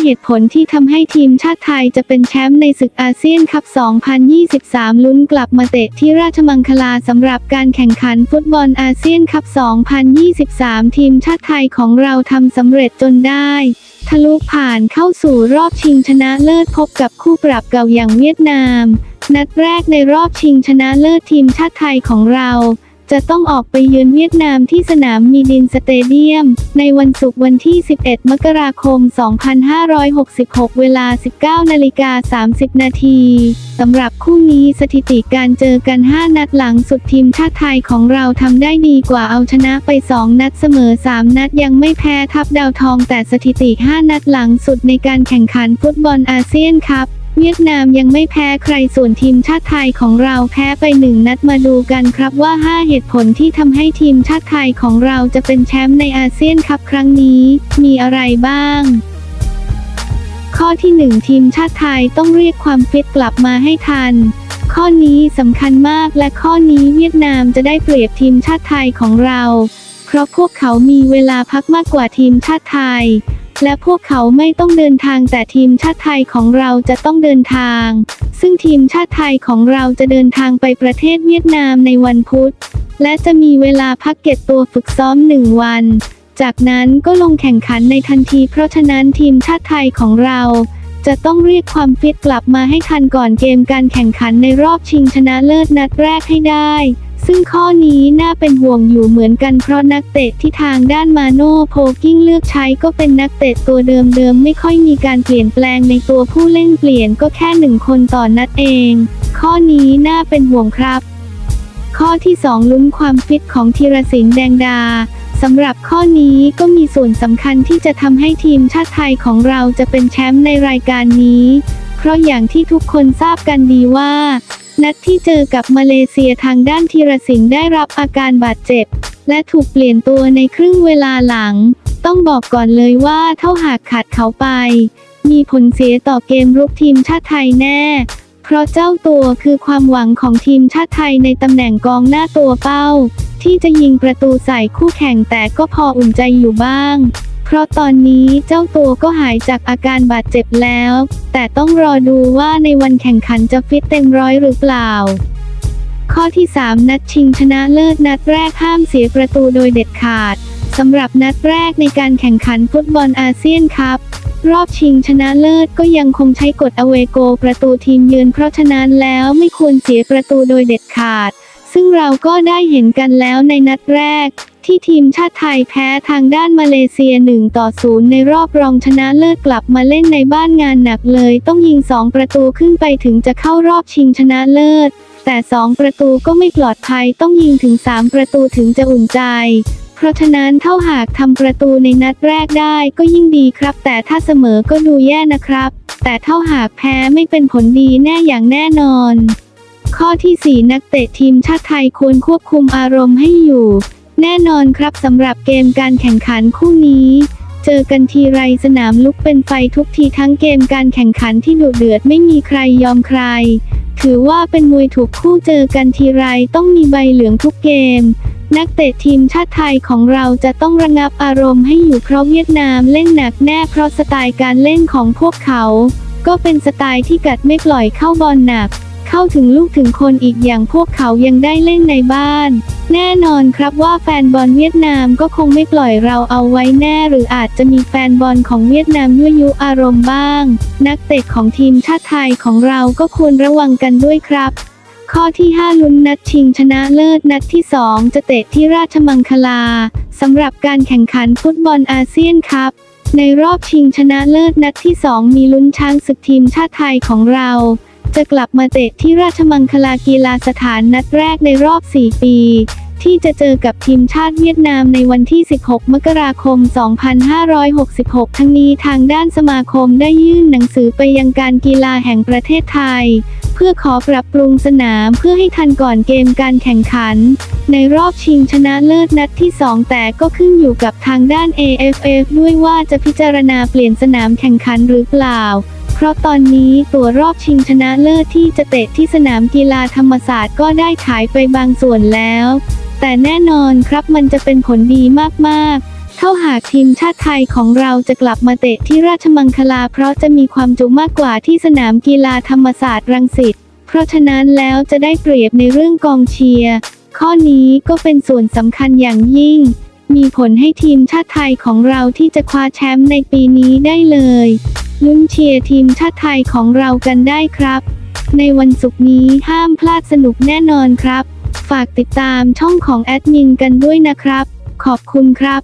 5 เหตุผลที่ทำให้ทีมชาติไทยจะเป็นแชมป์ในศึกอาเซียนคัพ 2023 ลุ้นกลับมาเตะที่ราชมังคลาสำหรับการแข่งขันฟุตบอลอาเซียนคัพ 2023 ทีมชาติไทยของเราทำสำเร็จจนได้ทะลุผ่านเข้าสู่รอบชิงชนะเลิศพบกับคู่ปรับเก่าอย่างเวียดนาม นัดแรกในรอบชิงชนะเลิศทีมชาติไทยของเรา จะต้องออกไปเยือนเวียดนามที่สนามมีดินสเตเดียม ในวันศุกร์วันที่ 11 มกราคม 2566 เวลา 19นาฬิกา30 นาทีสำหรับคู่นี้สถิติการเจอกัน 5 นัดหลังสุดทีมชาติไทยของเราทำได้ดีกว่าเอาชนะไป 2 นัดเสมอ 3 นัดยังไม่แพ้ทับดาวทองแต่สถิติ 5 นัดหลังสุดในการแข่งขันฟุตบอลอาเซียนคัพ เวียดนามยังไม่แพ้ใครส่วนทีมชาติไทยของเราแพ้ไปหนึ่งนัดมาดูกันครับว่า 5 เหตุผลที่ทำให้ทีมชาติไทยของเราจะเป็นแชมป์ในอาเซียนคัพครั้งนี้ มีอะไรบ้างข้อที่ 1 ทีมชาติไทยต้องเรียกความฟิตกลับมาให้ทัน ข้อนี้สำคัญมากและข้อนี้เวียดนามจะได้เปรียบทีมชาติไทยของเรา เพราะพวกเขามีเวลาพักมากกว่าทีมชาติไทย และพวกเขาไม่ต้องเดินทางแต่ทีมชาติไทยของเราจะต้องเดินทาง ซึ่งทีมชาติไทยของเราจะเดินทางไปประเทศเวียดนามในวันพุธ และจะมีเวลาพักเก็บตัวฝึกซ้อมหนึ่งวัน จากนั้นก็ลงแข่งขันในทันทีเพราะฉะนั้นทีมชาติไทยของเราจะต้องเรียกความฟิตกลับมาให้ทันก่อนเกมการแข่งขันในรอบชิงชนะเลิศนัดแรกให้ได้ ซึ่งข้อนี้น่าเป็นห่วงอยู่เหมือนกันเพราะนักเตะที่ทางด้านมาโน่โพกิ้งเลือกใช้ก็เป็นนักเตะตัวเดิมๆไม่ค่อยมีการเปลี่ยนแปลงในตัวผู้เล่นเปลี่ยนก็แค่หนึ่งคนต่อนนัดเอง ข้อนี้น่าเป็นห่วงครับ ข้อที่ 2 ลุ้นความฟิตของธีรศิลป์แดงดาสำหรับข้อนี้ก็มีส่วนสำคัญที่จะทำให้ทีมชาติไทยของเราจะเป็นแชมป์ในรายการนี้ เพราะอย่างที่ทุกคนทราบกันดีว่า นัดที่เจอกับมาเลเซียทางด้านธีรศิลป์ได้รับอาการบาดเจ็บ และถูกเปลี่ยนตัวในครึ่งเวลาหลัง ต้องบอกก่อนเลยว่าเท่าหากขาดเขาไป มีผลเสียต่อเกมรุกทีมชาติไทยแน่ เพราะเจ้าตัวคือความหวังของทีมชาติไทยในตำแหน่งกองหน้าตัวเป้า ที่จะยิงประตูใส่คู่แข่งแต่ก็พออุ่นใจอยู่บ้าง เพราะตอนนี้เจ้าตัวก็หายจากอาการบาดเจ็บแล้ว แต่ต้องรอดูว่าในวันแข่งขันจะฟิตเต็มร้อยหรือเปล่า ข้อที่ 3 นัดชิงชนะเลิศนัดแรกห้ามเสียประตูโดยเด็ดขาดสำหรับนัดแรกในการแข่งขันฟุตบอลอาเซียนคัพรอบชิงชนะเลิศก็ยังคงใช้กฎอเวโกประตูทีมเยือนเพราะฉะนั้นแล้วไม่ควรเสียประตูโดยเด็ดขาด ซึ่งเราก็ได้เห็นกันแล้วในนัดแรก ที่ทีมชาติไทยแพ้ทางด้านมาเลเซีย1ต่อ0ในรอบรองชนะเลิศกลับมาเล่นในบ้านงานหนักเลย ต้องยิง 2 ประตูขึ้นไปถึงจะเข้ารอบชิงชนะเลิศ แต่ 2 ประตูก็ไม่ปลอดภัยต้องยิงถึง 3 ประตูถึงจะอุ่นใจ เพราะฉะนั้นเท่าหากทำประตูในนัดแรกได้ก็ยิ่งดีครับ แต่ถ้าเสมอก็ดูแย่นะครับ แต่เท่าหากแพ้ไม่เป็นผลดีแน่อย่างแน่นอน ข้อที่ 4 นักเตะทีมชาติไทยควรควบคุมอารมณ์ให้อยู่ แน่นอนครับสำหรับเกมการแข่งขันคู่นี้ เจอกันทีไรสนามลุกเป็นไฟทุกทีทั้งเกมการแข่งขันที่ดุเดือดไม่มีใครยอมใคร ถือว่าเป็นมวยถูกคู่เจอกันทีไรต้องมีใบเหลืองทุกเกม นักเตะทีมชาติไทยของเราจะต้องระงับอารมณ์ให้อยู่เพราะเวียดนามเล่นหนักแน่เพราะสไตล์การเล่นของพวกเขา ก็เป็นสไตล์ที่กัดไม่ปล่อยเข้าบอลหนัก เข้าถึงลูกถึงคนอีกอย่างพวกเขายังได้เล่นในบ้าน แน่นอนครับว่าแฟนบอลเวียดนามก็คงไม่ปล่อยเราเอาไว้แน่หรืออาจจะมีแฟนบอลของเวียดนามยั่วยุอารมณ์บ้าง นักเตะของทีมชาติไทยของเราก็ควรระวังกันด้วยครับ ข้อที่ 5 ลุ้นนัดชิงชนะเลิศนัดที่ 2 จะเตะที่ราชมังคลาสำหรับการแข่งขันฟุตบอลอาเซียนคัพในรอบชิงชนะเลิศนัดที่ 2 มีลุ้นช้างศึกทีมชาติไทยของเรา จะกลับมาเตะที่ราชมังคลากีฬาสถานนัดแรกในรอบ 4 ปี ที่จะเจอกับทีมชาติเวียดนามในวันที่ 16 มกราคม 2566 ทั้งนี้ทางด้านสมาคมได้ยื่นหนังสือไปยังการกีฬาแห่งประเทศไทย เพื่อขอปรับปรุงสนามเพื่อให้ทันก่อนเกมการแข่งขัน ในรอบชิงชนะเลิศนัดที่ 2 แต่ก็ขึ้นอยู่กับทางด้าน AFF ด้วยว่าจะพิจารณาเปลี่ยนสนามแข่งขันหรือเปล่า เพราะตอนนี้ตัวรอบชิงชนะเลิศที่จะเตะที่สนามกีฬาธรรมศาสตร์ก็ได้ขายไปบางส่วนแล้ว แต่แน่นอนครับมันจะเป็นผลดีมากๆเท่าหากทีมชาติไทยของเราจะกลับมาเตะที่ราชมังคลาเพราะจะมีความจุมากกว่าที่สนามกีฬาธรรมศาสตร์รังสิต เพราะฉะนั้นแล้วจะได้เปรียบในเรื่องกองเชียร์ ข้อนี้ก็เป็นส่วนสำคัญอย่างยิ่ง มีผลให้ทีมชาติไทยของเราที่จะคว้าแชมป์ในปีนี้ได้เลย ลุ้นเชียร์ทีมชาติไทยของเรากันได้ครับ ในวันศุกร์นี้ห้ามพลาดสนุกแน่นอนครับ ฝากติดตามช่องของแอดมินกันด้วยนะครับ ขอบคุณครับ